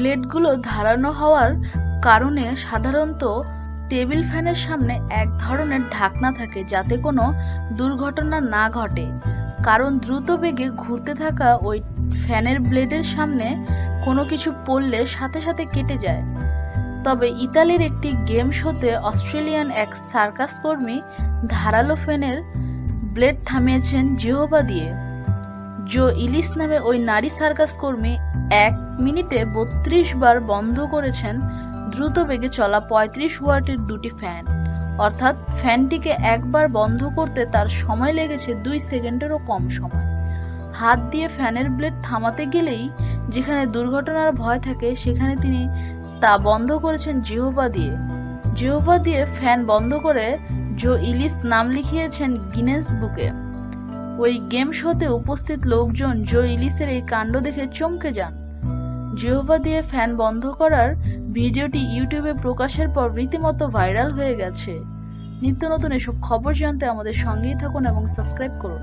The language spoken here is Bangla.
ব্লেডগুলো ধারানো হওয়ার কারণে সাধারণত টেবিল ফ্যানের সামনে এক ধরনের ঢাকনা থাকে যাতে কোনো দুর্ঘটনা না ঘটে। কারণ দ্রুত বেগে ঘুরতে থাকা ওই ফ্যানের ব্লেডের সামনে কোনো কিছু পড়লে সাথে সাথে কেটে যায়। তবে ইতালির একটি গেম শোতে অস্ট্রেলিয়ান এক সার্কাস কর্মী ধারালো ফ্যানের ব্লেড থামিয়েছেন জেহোবা দিয়ে। জো ইলিস নামে ওই নারী সার্কাস কর্মী এক মিনিটে বত্রিশ বার বন্ধ করেছেন দ্রুত বেগে চলা পঁয়ত্রিশ ওয়াটের দুটি ফ্যান। অর্থাৎ ফ্যানটিকে একবার বন্ধ করতে তার সময় লেগেছে দুই সেকেন্ডেরও কম সময়। হাত দিয়ে ফ্যানের ব্লেড থামাতে গেলেই যেখানে দুর্ঘটনার ভয় থাকে সেখানে তিনি তা বন্ধ করেছেন জিহোভা দিয়ে। জিহোভা দিয়ে ফ্যান বন্ধ করে জো ইলিস নাম লিখিয়েছেন গিনেস বুকে। ওই গেম শোতে উপস্থিত লোকজন জো ইলিসের এই কাণ্ড দেখে চমকে যান। জিহোভা দিয়ে ফ্যান বন্ধ করার ভিডিওটি ইউটিউবে প্রকাশের পর রীতিমতো ভাইরাল হয়ে গেছে। নিত্য নতুন এসব খবর জানতে আমাদের সঙ্গেই থাকুন এবং সাবস্ক্রাইব করুন।